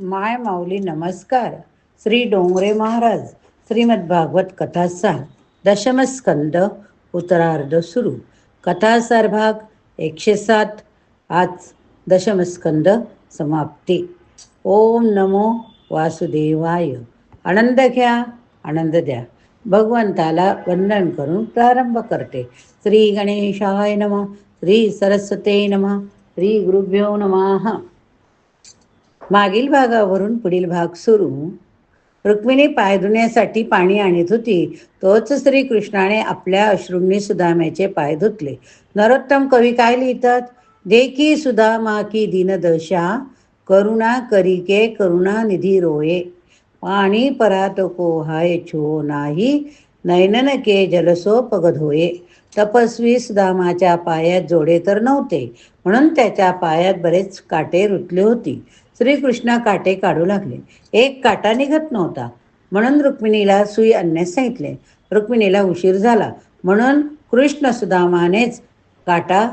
माय माऊली नमस्कार. श्री डोंगरे महाराज श्रीमद भागवत कथासार दशमस्कंद उत्तरार्ध सुरू. कथासार भाग एकशे सात आज दशमस्कंद समाप्ती. ओम नमो वासुदेवाय. आनंद घ्या आनंद द्या. भगवंताला वंदन करून प्रारंभ करते. श्री गणेशाय नम श्री सरस्वते नम श्री गुरुभ्यो नमः. मागील भागावरून पुढील भाग सुरू. रुक्मिणी पाय धुण्यासाठी पाणी आणत होती. तोच श्रीकृष्णाने आपल्या अश्रूंनी सुदाम्याचे पाय धुतले. नरोत्तम कवी काय लिहितात? देखी सुदामा की दीनदशा करुणा करिके करुणा निधी रोये. पाणी परात कोहाय छो नाही नैनन के जलसोपगध होये तपस्वी सुदामाच्या पायात जोडे तर नव्हते म्हणून त्याच्या पायात बरेच काटे रुतले होती. श्रीकृष्ण काटे काढू लागले. एक काटा निघत नव्हता. म्हणून रुक्मिणीला सुई आणण्यास सांगितले. रुक्मिणीला उशीर झाला. म्हणून कृष्ण सुदामानेच काटा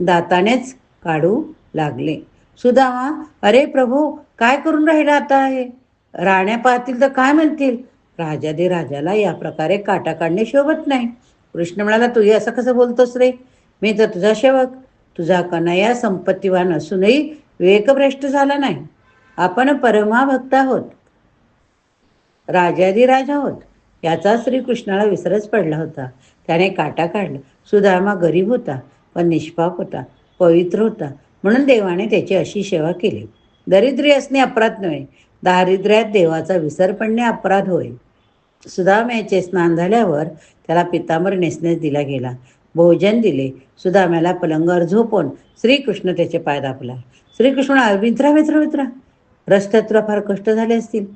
दातानेच काढू लागले. सुदामा अरे प्रभू काय करून राहिला आता हे? राण्या पाहतील तर काय म्हणतील? राजा दे राजाला या प्रकारे काटा काढणे शोभत नाही. कृष्ण म्हणाला तूही असं कसं बोलतोस रे? मी तर तुझा सेवक. तुझा कनया संपत्तीवान असूनही विवेकभ्रष्ट झाला नाही. आपण परमाभक्त आहोत राजाधिराज आहोत याचा श्रीकृष्णाला विसरच पडला होता. त्याने काटा काढला. सुदामा गरीब होता पण निष्पाप होता पवित्र होता. म्हणून देवाने त्याची अशी सेवा केली. दरिद्री असणे अपराध नव्हे. दारिद्र्यात देवाचा विसर पडणे अपराध होय. सुदाम्याचे स्नान झाल्यावर त्याला पितांबर नेसण्यास दिला गेला. भोजन दिले. सुदाम्याला पलंगावर झोपून श्रीकृष्ण त्याचे पाय दाबला. श्रीकृष्ण मित्रा मित्रा मित्रा रस्त्यात तुला फार कष्ट झाले असतील.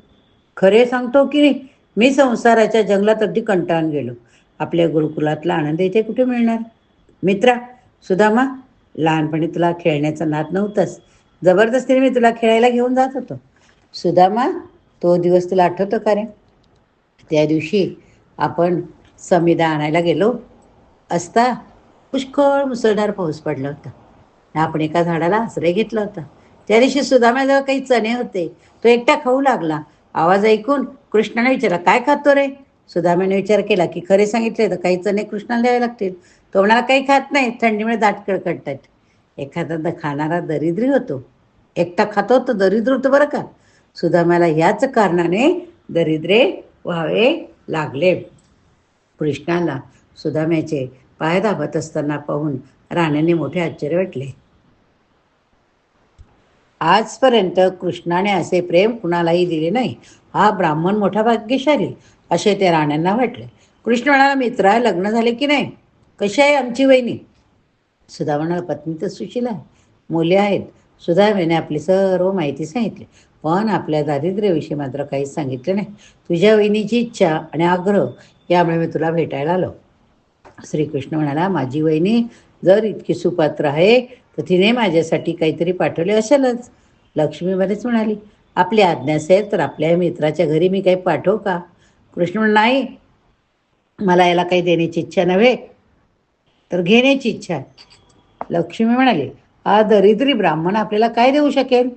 खरे सांगतो की मी संसाराच्या जंगलात अगदी कंटाळून गेलो. आपल्या गुरुकुलातला आनंद इथे कुठे मिळणार? मित्रा सुदामा लहानपणी तुला खेळण्याचा नाद नव्हताच. जबरदस्तीने मी तुला खेळायला घेऊन जात होतो. सुदामा तो दिवस तुला आठवतो का रे? त्या दिवशी आपण समिधा आणायला गेलो. असता पुष्कळ मुसळधार पाऊस पडला होता. आपण एका झाडाला आश्रय घेतला होता. त्या दिवशी सुदाम्याजवळ काही चणे होते. तो एकटा खाऊ लागला. आवाज ऐकून कृष्णाने विचारला काय खातो रे? सुदाम्याने विचार केला की खरे सांगितले तर काही चणे कृष्णाला द्यावे लागतील. तो म्हणाला काही खात नाही. थंडीमुळे दाट कडकडतात. एखादा खाणारा दरिद्री होतो. एकटा खातो तो दरिद्र होतो बरं का? सुदाम्याला ह्याच कारणाने दरिद्रे व्हावे लागले. कृष्णाला सुदाम्याचे पाय दाबत असताना पाहून राण्याने मोठे आश्चर्य वाटले. आजपर्यंत कृष्णाने असे प्रेम कुणालाही दिले नाही. हा ब्राह्मण मोठा भाग्यशाली असे ते राण्यांना वाटले. कृष्ण म्हणाला मित्रा लग्न झाले की नाही? कशी आहे आमची वहिनी? सुधा म्हणाला पत्नी तर सुशील आहे. मुले आहेत. सुधामेने आपली सर्व माहिती सांगितली. पण आपल्या दारिद्र्याविषयी मात्र काहीच सांगितले नाही. तुझ्या वहिनीची इच्छा आणि आग्रह यामुळे मी तुला भेटायला आलो. श्रीकृष्ण म्हणाला माझी वहिनी जर इतकी सुपात्र आहे तर तिने माझ्यासाठी काहीतरी पाठवले असेलच. लक्ष्मी बरेच म्हणाली आपली आज्ञा असेल तर आपल्या मित्राच्या घरी मी काही पाठवू का? कृष्ण म्हण नाही मला याला काही देण्याची इच्छा नव्हे तर घेण्याची इच्छा लक्ष्मी म्हणाली हा दरिद्री ब्राह्मण आपल्याला काय देऊ शकेल?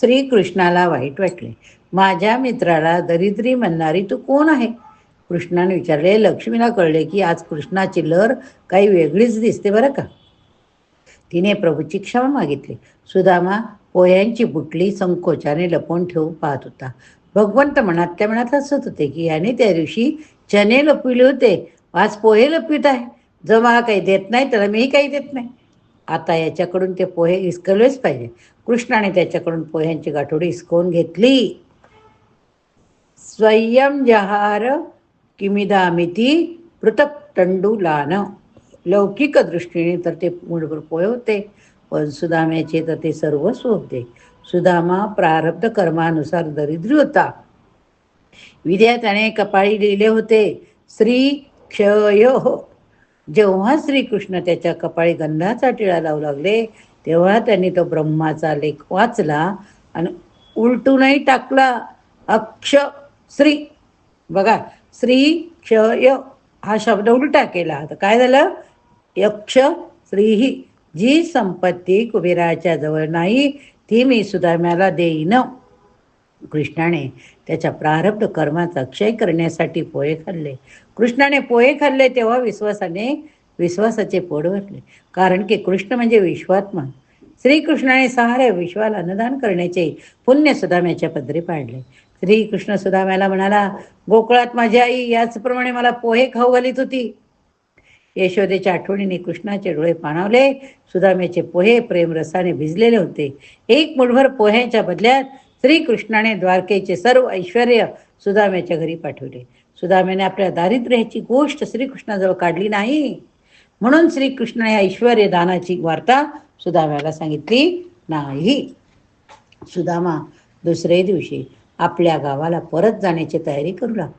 श्रीकृष्णाला वाईट वाटले माझ्या मित्राला दरिद्री म्हणणारी तू कोण आहे? कृष्णाने विचारले लक्ष्मीला कळले की आज कृष्णाची लहर काही वेगळीच दिसते बरं का? तिने प्रभूची क्षमा मागितली. सुदामा पोह्यांची बुटली संकोचाने लपवून ठेवून पाहत होता. भगवंत मनात त्या मनात हसत होते की याने त्या दिवशी चने लपविले होते. आज पोहे लपवित आहे. जो मला काही देत नाही त्याला मीही काही देत नाही. आता याच्याकडून ते पोहे हिसकवलेच पाहिजे. कृष्णाने त्याच्याकडून पोह्यांची गाठोडी हिसकवून घेतली. स्वयं जहार किमिदामिती पृथक तंडुलान लौकिक दृष्टीने तर ते मुठभर पोहे होते पण सुदाम्याचे तर ते सर्वस्व होते सुदामा प्रारब्ध कर्मानुसार दरिद्री होता विद्यार्थ्याने कपाळी लिहिले होते श्री क्षय. हो जेव्हा श्रीकृष्ण त्याच्या कपाळी गंधाचा टिळा लावू लागले तेव्हा त्यांनी तो ब्रह्माचा लेख वाचला आणि उलटूनही टाकला अक्ष श्री. बघा श्री क्षय हा शब्द उलटा केला. तर काय झालं? यक्ष श्रीही. जी संपत्ती कुबेराच्या जवळ नाही ती मी सुदाम्याला देईन. कृष्णाने त्याच्या प्रारब्ध कर्माचा क्षय करण्यासाठी पोहे खाल्ले. कृष्णाने पोहे खाल्ले तेव्हा विश्वासाने विश्वासाचे पोट भरले. कारण की कृष्ण म्हणजे विश्वात्मा. श्रीकृष्णाने साऱ्या विश्वाला अन्नदान करण्याचे पुण्य सुदाम्याच्या पदरी पाडले. श्रीकृष्ण सुदाम्याला म्हणाला गोकुळात माझी आई याचप्रमाणे मला पोहे खाऊ घालीत होती. यशोदेच्या आठवणीने कृष्णाचे डोळे पाणावले सुदाम्याचे पोहे प्रेमरसाने भिजलेले होते. एक मुठभर पोह्यांच्या बदल्यात श्रीकृष्णाने द्वारकेचे सर्व ऐश्वर सुदाम्याच्या घरी पाठवले. सुदाम्याने आपल्या दारिद्र्याची गोष्ट श्रीकृष्णाजवळ काढली नाही. म्हणून श्रीकृष्णाने ऐश्वर दानाची वार्ता सुदाम्याला सांगितली नाही. सुदामा दुसरे दिवशी आपल्या गावाला परत जाण्याची तयारी करू लागला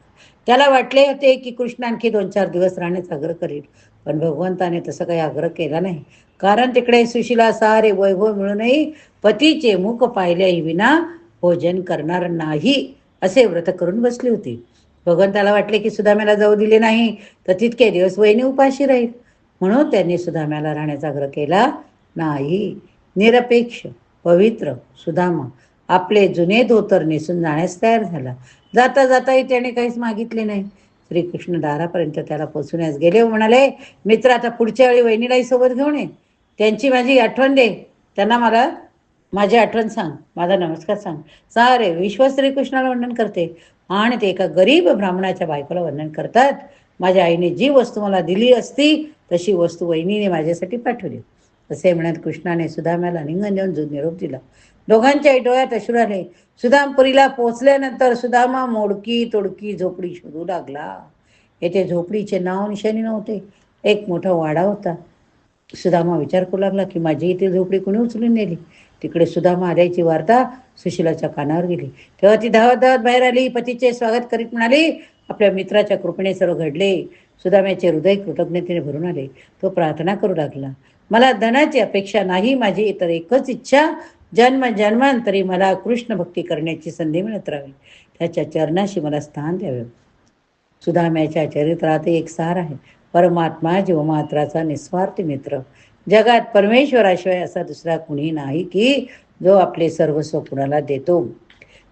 त्याला वाटले होते की कृष्ण आणखी दोन चार दिवस राहण्याचा आग्रह करील पण भगवंताने तसं काही आग्रह केला नाही. कारण तिकडे सुशिला सारे वैभव मिळूनही पतीचे मुख पाहिल्याही विना भोजन करणार नाही असे व्रत करून बसली होती. भगवंताला वाटले की सुदाम्याला जाऊ दिले नाही तर तितके दिवस वहिनी उपाशी राहील. म्हणून त्यांनी सुदाम्याला राहण्याचा आग्रह केला नाही. निरपेक्ष पवित्र सुदामा आपले जुने धोतर नेसून जाण्यास तयार झाला. जाता जाताही त्याने काहीच मागितले नाही. श्रीकृष्ण दारापर्यंत त्याला पोचवण्यास गेले म्हणाले मित्र आता पुढच्या वेळी वहिनीलाही सोबत घेऊन ये. त्यांची माझी आठवण दे. त्यांना मला माझी आठवण सांग. माझा नमस्कार सांग. सारे विश्व श्रीकृष्णाला वर्णन करते. आणि ते एका गरीब ब्राह्मणाच्या बायकोला वर्णन करतात. माझ्या आईने जी वस्तू मला दिली असती तशी वस्तू वहिनीने माझ्यासाठी पाठवली. असे म्हणत कृष्णाने सुदाम्याला लिंगन देऊन जो निरोप दिला. दोघांच्याही डोळ्यात अश्रू आले. सुदामपुरीला पोचल्यानंतर सुदामा मोडकी तोडकी झोपडी शोधू लागला. येथे झोपडीचे नाव निशाणी नव्हते. एक मोठा वाडा होता. सुदामा विचार करू लागला की माझी इथे झोपडी कोणी उचलून नेली? तिकडे सुदामा आल्याची वार्ता सुशिलाच्या कानावर गेली. तेव्हा ती धावत धावत बाहेर आली. पतीचे स्वागत करीत म्हणाली आपल्या मित्राच्या कृपेने सर्व घडले. सुदाम्याचे हृदय कृतज्ञतेने भरून आले. तो प्रार्थना करू लागला मला धनाची अपेक्षा नाही. माझी इतर एकच इच्छा जन्म जन्मांतरी मला कृष्ण भक्ती करण्याची संधी मिळत राहावी त्याच्या चरणाशी मला स्थान द्यावे. सुदाम्याच्या चरित्रात एक सार आहे. परमात्मा जीवमात्राचा निस्वार्थी मित्र. जगात परमेश्वराशिवाय असा दुसरा कुणी नाही की जो आपले सर्वस्व कुणाला देतो.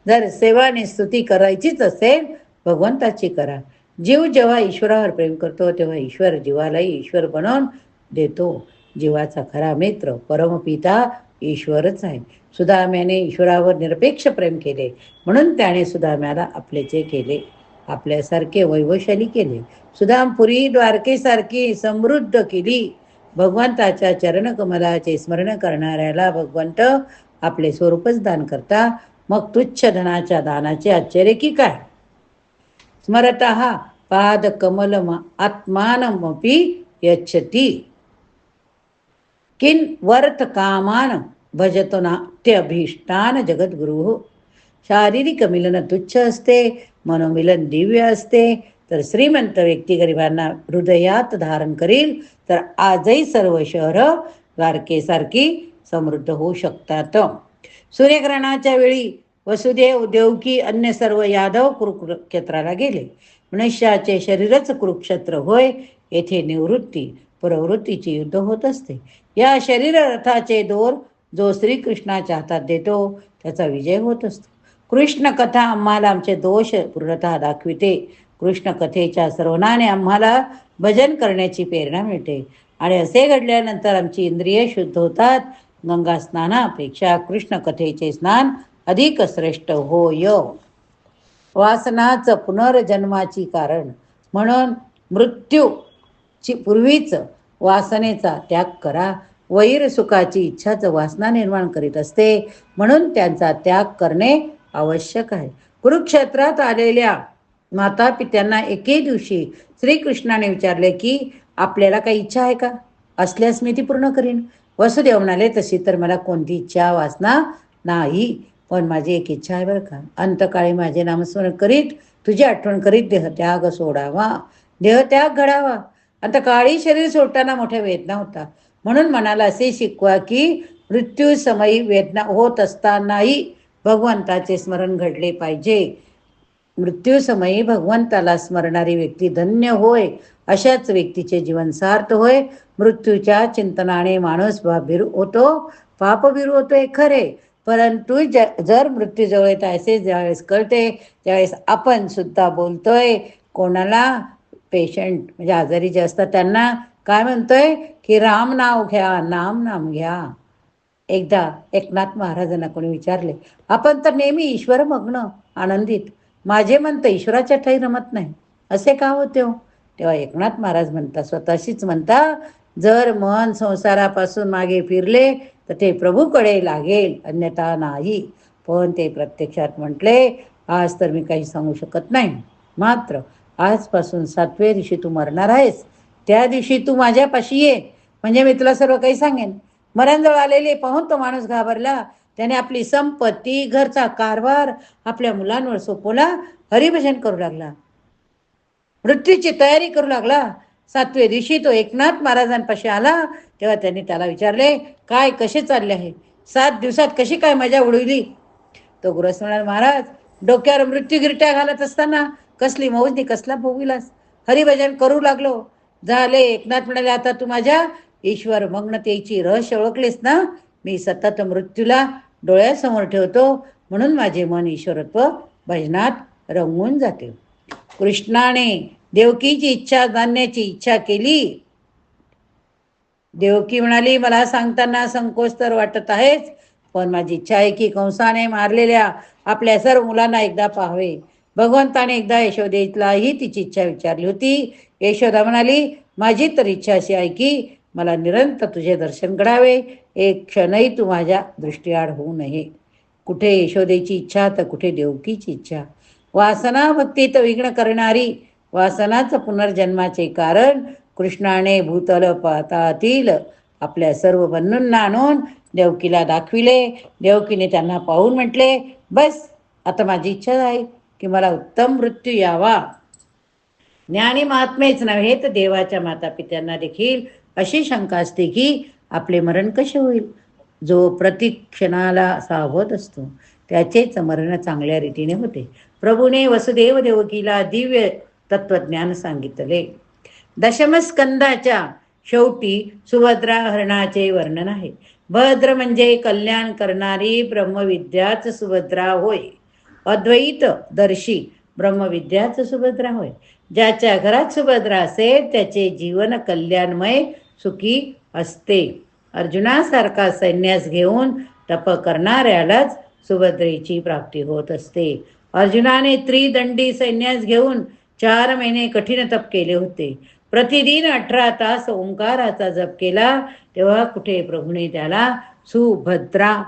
जर सेवा आणि स्तुती करायचीच असेल भगवंताची करा. जीव जेव्हा ईश्वरावर प्रेम करतो तेव्हा ईश्वर जीवालाही ईश्वर बनवून देतो. जीवाचा खरा मित्र परमपिता ईश्वरच आहे. सुदाम्याने ईश्वरावर निरपेक्ष प्रेम केले. म्हणून त्याने सुदाम्याला आपलेचे केले आपल्यासारखे वैभवशाली केले. सुदामपुरी द्वारकेसारखी समृद्ध केली. भगवंताच्या चरणकमलाचे स्मरण करणाऱ्याला भगवंत आपले स्वरूपच दान करता. मग तुच्छ धनाच्या दानाचे आश्चर्य की काय? स्मरत पाद कमलम आत्मानमपी यच्छती. किन वर्त कामान भजतो नाट्यभीष्टान जगद्गुरु। शारीरिक मिलन तुच्छ असते मनोमिलन दिव्य असते। तर श्रीमंत व्यक्ती गरिबांना हृदयात धारण करील तर आजही सर्व शहर द्वारकेसारखी समृद्ध होऊ शकतात। सूर्यग्रहणाच्या वेळी वसुदेव देवकी अन्य सर्व यादव कुरुक्षेत्राला गेले। मनुष्याचे शरीरच कुरुक्षेत्र होय येथे निवृत्ती प्रवृत्तीचे युद्ध होत असते। या शरीर रथाचे दोर जो श्रीकृष्णाच्या हातात देतो त्याचा विजय होत असतो. कृष्ण कथा आम्हाला आमचे दोष पूर्णतः दाखविते. कृष्ण कथेच्या सर्वनाने आम्हाला भजन करण्याची प्रेरणा मिळते. आणि असे घडल्यानंतर आमची इंद्रिय शुद्ध होतात. गंगा स्नानापेक्षा कृष्ण कथेचे स्नान अधिक श्रेष्ठ होय. वासनाच पुनर्जन्माची कारण म्हणून मृत्यूची पूर्वीच वासनेचा त्याग करा. वैर सुखाची इच्छाच वासना निर्माण करीत असते. म्हणून त्यांचा त्याग करणे आवश्यक आहे. कुरुक्षेत्रात आलेल्या माता पित्यांना एके दिवशी श्रीकृष्णाने विचारले की आपल्याला काही इच्छा आहे का? असल्यास मी ती पूर्ण करीन. वसुदेव म्हणाले तशी तर मला कोणती इच्छा वासना नाही पण माझी एक इच्छा आहे बरं का. अंतकाळी माझे नामस्मरण करीत तुझी आठवण करीत देहत्याग सोडावा. देहत्याग घडावा. आता काळी शरीर सोडताना मोठ्या वेदना होता म्हणून मनाला असे शिकवा की मृत्यू समयी वेदना होत असतानाही भगवंताचे स्मरण घडले पाहिजे. मृत्यूसमयी भगवंताला स्मरणारी व्यक्ती धन्य होय अशाच व्यक्तीचे जीवन सार्थ होय. मृत्यूच्या चिंतनाने माणूस भिरू होतो पापभिरू हे खरे. परंतु ज जर मृत्यूजवळ येत असे ज्यावेळेस कळते त्यावेळेस आपण सुद्धा बोलतोय कोणाला पेशंट म्हणजे आजारी जे असतात त्यांना काय म्हणतोय? की राम नाव घ्या नाम नाम घ्या. एकदा एकनाथ महाराजांना कोणी विचारले आपण तर नेहमी ईश्वर मग्न आनंदित. माझे म्हणतं ईश्वराच्या ठाई रमत नाही. असे का होते हो? तेव्हा एकनाथ महाराज म्हणता स्वतःशीच म्हणता जर मन संसारापासून मागे फिरले तर ते प्रभूकडे लागेल अन्यथा नाही. पण ते प्रत्यक्षात म्हटले आज तर मी काही सांगू शकत नाही. मात्र आजपासून सातव्या दिवशी तू मरणार आहेस. त्या दिवशी तू माझ्यापाशी ये. म्हणजे मी तुला सर्व काही सांगेन. मरणजवळ आलेले पाहून तो माणूस घाबरला. त्याने आपली संपत्ती घरचा कारभार आपल्या मुलांवर सोपवला. हरिभजन करू लागला. मृत्यूची तयारी करू लागला. सातव्या दिवशी तो एकनाथ महाराजांपाशी आला. तेव्हा त्यांनी त्याला विचारले काय कसे चालले आहे? सात दिवसात कशी काय मजा उडविली? तो गुरस महाराज डोक्यावर मृत्यू गिरट्या घालत असताना कसली मौजनी कसला भोगविलास हरिभजन करू लागलो. झाले एकनाथ म्हणाले आता तू माझ्या ईश्वर मग्नतेची रहस्य ओळखलेस ना? मी सतत मृत्यूला डोळ्यासमोर ठेवतो. म्हणून माझे मन ईश्वरत्व भजनात रंगून जाते. कृष्णाने देवकीची इच्छा जाणण्याची इच्छा केली. देवकी म्हणाली मला सांगताना संकोच तर वाटत आहेच पण माझी इच्छा आहे की कंसाने मारलेल्या आपल्या सर्व मुलांना एकदा पाहावे. भगवंताने एकदा यशोदेलाही तिची इच्छा विचारली होती. यशोदा म्हणाली माझी तर इच्छा अशी आहे की मला निरंतर तुझे दर्शन घडावे. एक क्षणही तू माझ्या दृष्टीआड होऊ नये. कुठे यशोदेची इच्छा तर कुठे देवकीची इच्छा. वासना भक्तीत विघ्न करणारी वासनाचं पुनर्जन्माचे कारण कृष्णाने भूतल पातातील आपल्या सर्व बंधूंना आणून देवकीला दाखविले. देवकीने त्यांना पाहून म्हटले बस आता माझी इच्छा आहे. की मला उत्तम मृत्यू यावा. ज्ञानी महात्मेच नव्हे तर देवाच्या मातापित्यांना देखील अशी शंका असते की आपले मरण कसे होईल? जो प्रतिक्षणाला सावध असतो त्याचेच मरण चांगल्या रीतीने होते. प्रभूने वसुदेव देवकीला दिव्य तत्वज्ञान सांगितले. दशमस्कंदाच्या शेवटी सुभद्रा हरणाचे वर्णन आहे. भद्र म्हणजे कल्याण करणारी ब्रह्मविद्याच सुभद्रा होय. अद्वैत दर्शी ब्रह्मविद्याच सुभद्रा होय. ज्याच्या घरात सुभद्रा असेल त्याचे जीवन कल्याणमय सुखी असते. अर्जुनासारखा सैन्यास घेऊन तप करणाऱ्यालाच सुभद्रेची प्राप्ती होत असते. अर्जुनाने त्रिदंडी सैन्यास घेऊन चार महिने कठीण तप केले होते. प्रतिदिन अठरा तास ओंकाराचा जप केला तेव्हा कुठे प्रभूने त्याला सुभद्रा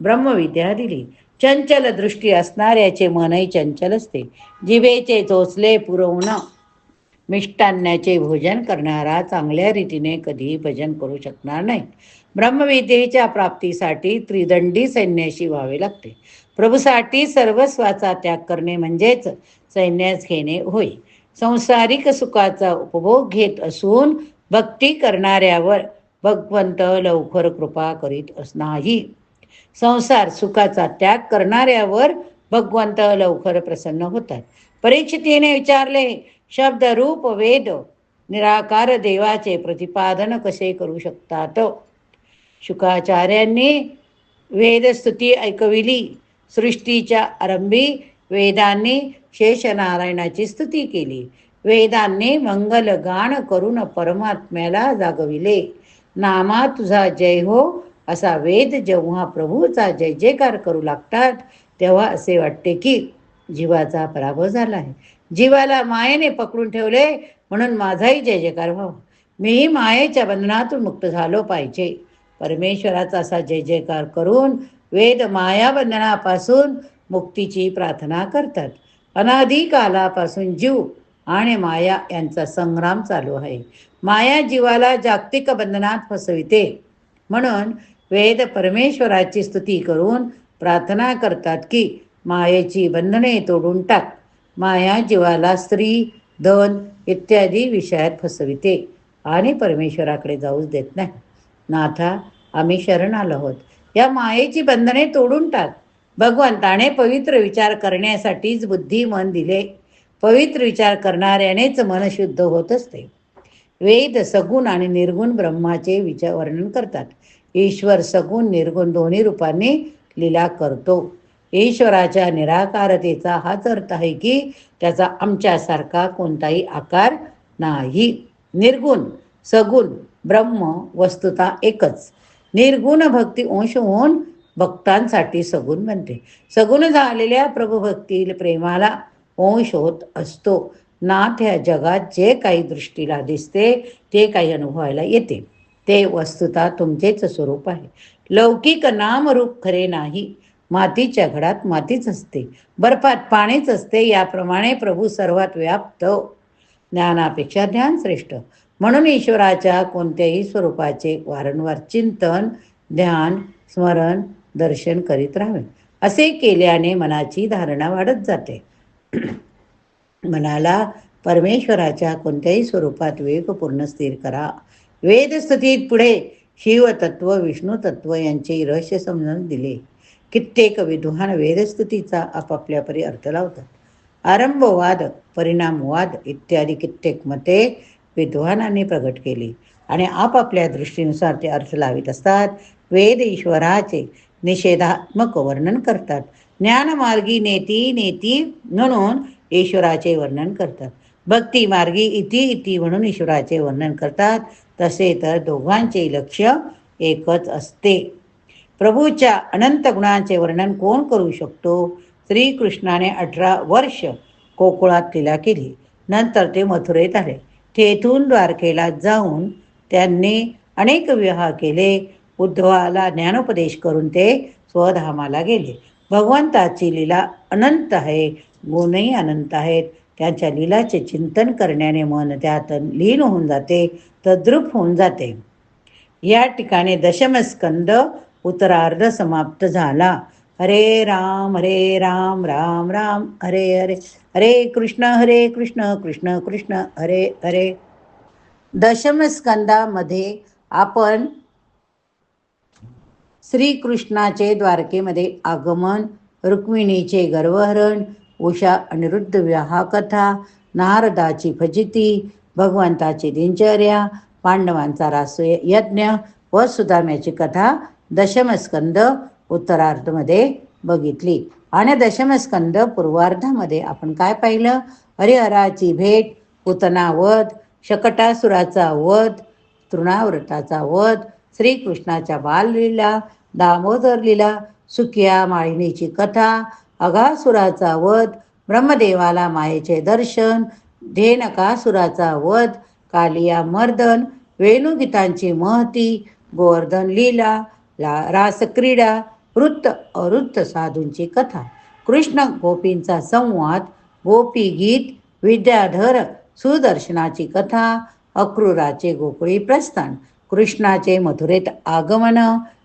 ब्रह्मविद्या दिली. चंचल दृष्टी असणाऱ्याचे मनही चंचल असते. जिभेचे चोचले पुरवणं मिष्टान्याचे भोजन करणारा चांगल्या रीतीने कधीही भजन करू शकणार नाही. ब्रह्मविद्येच्या प्राप्तीसाठी त्रिदंडी सैन्याशी व्हावे लागते. प्रभूसाठी सर्वस्वाचा त्याग करणे म्हणजेच सैन्यास घेणे होय. संसारिक सुखाचा उपभोग घेत असून भक्ती करणाऱ्यावर भगवंत लवकर कृपा करीत नाही संसार सुखाचा त्याग करणाऱ्यावर भगवंत लवकर प्रसन्न होतात. परीक्षितीने विचारले शब्द रूप वेद निराकार देवाचे प्रतिपादन कसे करू शकतात? शुकाचार्यांनी वेदस्तुती ऐकविली. सृष्टीच्या आरंभी वेदांनी शेषनारायणाची स्तुती केली. वेदांनी मंगल गान करून परमात्म्याला जागविले. नामा तुझा जय हो असा वेद जेव्हा प्रभूचा जय जयकार करू लागतात तेव्हा असे वाटते की जीवाचा पराभव झाला आहे. जीवाला मायेने पकडून ठेवले म्हणून माझाही जय जयकार व्हावा. मीही मायेच्या बंधनातून मुक्त झालो पाहिजे. परमेश्वराचा असा जय जयकार करून वेद माया बंधनापासून मुक्तीची प्रार्थना करतात. अनादी कालापासून जीव आणि माया यांचा संग्राम चालू आहे. माया जीवाला जागतिक बंधनात फसविते. म्हणून वेद परमेश्वराची स्तुती करून प्रार्थना करतात की मायेची बंधने तोडून टाक. माया जीवाला स्त्री धन इत्यादी विषयात फसविते आणि परमेश्वराकडे जाऊच देत नाही. नाथा आम्ही शरण आलो आहोत. या मायेची बंधने तोडून टाक. भगवंताने पवित्र विचार करण्यासाठीच बुद्धी मन दिले. पवित्र विचार करणाऱ्यानेच मन शुद्ध होत असते. वेद सगुण आणि निर्गुण ब्रह्माचे विचार वर्णन करतात. ईश्वर सगुण निर्गुण दोन्ही रूपांनी लीला करतो. ईश्वराच्या निराकारतेचा हाच अर्थ आहे की त्याचा आमच्यासारखा कोणताही आकार नाही. निर्गुण सगुण ब्रह्म वस्तुता एकच. निर्गुण भक्ती अंश होऊन भक्तांसाठी सगुण बनते. सगुण झालेल्या प्रभुभक्ती प्रेमाला अंश होत असतो. नाथ ह्या जगात जे काही दृष्टीला दिसते ते काही अनुभवायला येते. ते वस्तुता तुमचेच स्वरूप आहे. लौकिक नामरूप खरे नाही. मातीच्या घडात मातीच असते. बर्फात पाणीच असते. याप्रमाणे प्रभू सर्वात व्याप्त. ज्ञानापेक्षा ध्यान श्रेष्ठ. म्हणून ईश्वराच्या कोणत्याही स्वरूपाचे वारंवार चिंतन ध्यान स्मरण दर्शन करीत राहावे. असे केल्याने मनाची धारणा वाढत जाते. मनाला परमेश्वराच्या कोणत्याही स्वरूपात वेगपूर्ण स्थिर करा. वेदस्थितीत पुढे शिवतत्व विष्णुतत्व यांचे रहस्य समजून दिले. कित्येक विद्वान वेदस्थितीचा आपापल्या परी अर्थ लावतात. आरंभवाद परिणामवाद इत्यादी कित्येक मते विद्वानांनी प्रगट केली आणि आपापल्या दृष्टीनुसार ते अर्थ लावित असतात. वेद ईश्वराचे निषेधात्मक वर्णन करतात. ज्ञानमार्गी नेती नेती म्हणून ईश्वराचे वर्णन करतात. भक्ती मार्गी इति इति म्हणून ईश्वराचे वर्णन करतात. तसे तर दोघांचे लक्ष एकच असते. प्रभूच्या अनंत गुणांचे वर्णन कोण करू शकतो? श्रीकृष्णाने अठरा वर्ष कोकुळात लीला केली. नंतर ते मथुरेत आले. तेथून द्वारकेला जाऊन त्यांनी अनेक विवाह केले. उद्धवाला ज्ञानोपदेश करून ते स्वधामाला गेले. भगवंताची लीला अनंत आहे. गुणही अनंत आहेत. त्यांच्या लीलाचे चिंतन करण्याने मन त्यात लीन होऊन जाते तद्रुप होऊन जाते. या ठिकाणी दशमस्कंद उत्तरार्ध समाप्त झाला. हरे राम हरे राम राम राम हरे हरे हरे कृष्ण हरे कृष्ण कृष्ण कृष्ण हरे हरे. दशमस्कंदामध्ये आपण श्रीकृष्णाचे द्वारकेमध्ये आगमन रुक्मिणीचे गर्वहरण उषा अनिरुद्ध विवाह कथा नारदाची फजिती भगवंताची दिनचर्या पांडवांचा रास यज्ञ व सुदाम्याची कथा दशमस्कंद उत्तरार्धमध्ये बघितली. आणि दशमस्कंद पूर्वार्धामध्ये आपण काय पाहिलं? हरिहराची भेट पुतना वध शकटासुराचा वध तृणाव्रताचा वध श्रीकृष्णाच्या बाललीला दामोदर लीला सुकिया माळिणीची कथा अघासुराचा वध ब्रह्मदेवाला मायेचे दर्शन धेनकासुराचा वध कालिया मर्दन वेणुगीतांची महती गोवर्धन लीला ला रासक्रीडा वृत्त अवृत्त साधूंची कथा कृष्ण गोपींचा संवाद गोपी गीत विद्याधर सुदर्शनाची कथा अक्रूराचे गोकुळी प्रस्थान कृष्णाचे मथुरेत आगमन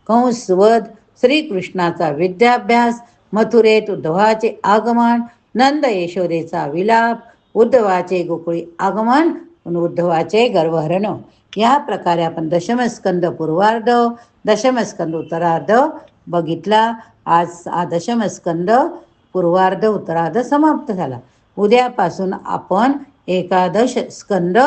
कंसवध श्रीकृष्णाचा विद्याभ्यास मथुरेत उद्धवाचे आगमन नंद यशोदेचा विलाप उद्धवाचे गोकुळी आगमन उद्धवाचे गर्वहरण या प्रकारे आपण दशमस्कंद पूर्वार्ध दशमस्कंद उत्तरार्ध बघितला. आज हा दशमस्कंद पूर्वार्ध उत्तरार्ध समाप्त झाला. उद्यापासून आपण एकादश स्कंद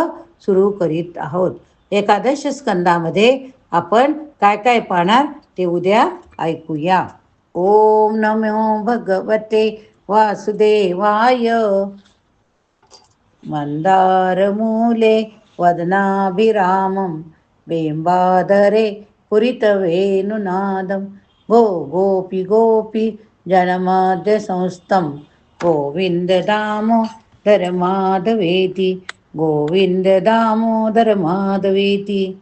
सुरू करीत आहोत. एकादश स्कंदामध्ये आपण काय काय पाहणार ते उद्या ऐकूया. ओम नमो भगवते वासुदेवाय। मन्दारमूले वदनाभिरामं बिम्बाधरे पुरितवेणुनादं। गो गोपि गोपि जनमाद्यसंस्थं गोविन्ददामोदर माधवेति गोविन्द दामोदर माधवेति